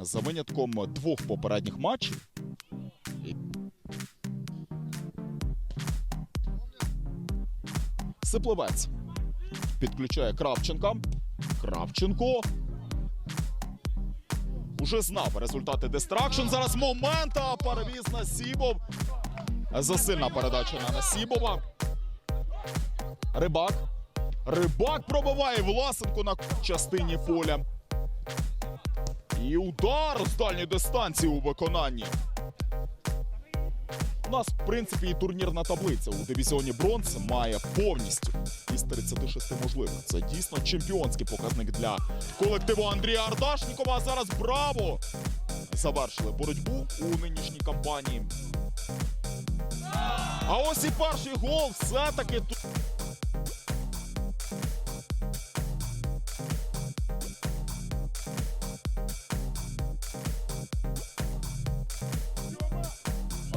за винятком двох попередніх матчів. Сипливець підключає Кравченка. Кравченко. Уже знав результати дистракшн. Зараз момент, а перевіз на Сібов. Засильна передача на Насібова. Рибак. Рибак пробиває Власенко на частині поля. І удар з дальньої дистанції у виконанні. У нас, в принципі, і турнірна таблиця у дивізіоні бронз має повністю із 36 можливих. Це дійсно чемпіонський показник для колективу Андрія Ардашнікова. А зараз браво! Завершили боротьбу у нинішній кампанії. А ось і перший гол все-таки тут.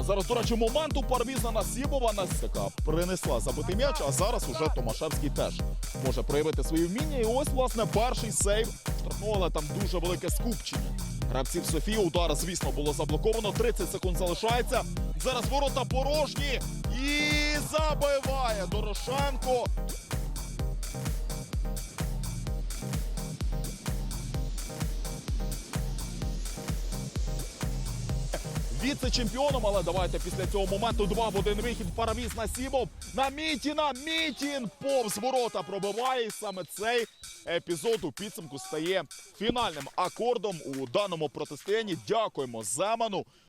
Зараз, до речі, момент у парвіза Насібова Насяка принесла забитий м'яч, а зараз уже Томашевський теж може проявити свої вміння. І ось, власне, перший сейв штрафного, але там дуже велике скупчення. Гравців Софії удар, звісно, було заблоковано. 30 секунд залишається. Зараз ворота порожні. І забиває Дорошенко. Віце-чемпіоном, але давайте після цього моменту два в один вихід паравіз на Сімов. На Мітіна. Мітін повз ворота пробиває. І саме цей епізод у підсумку стає фінальним акордом у даному протистоянні. Дякуємо Земану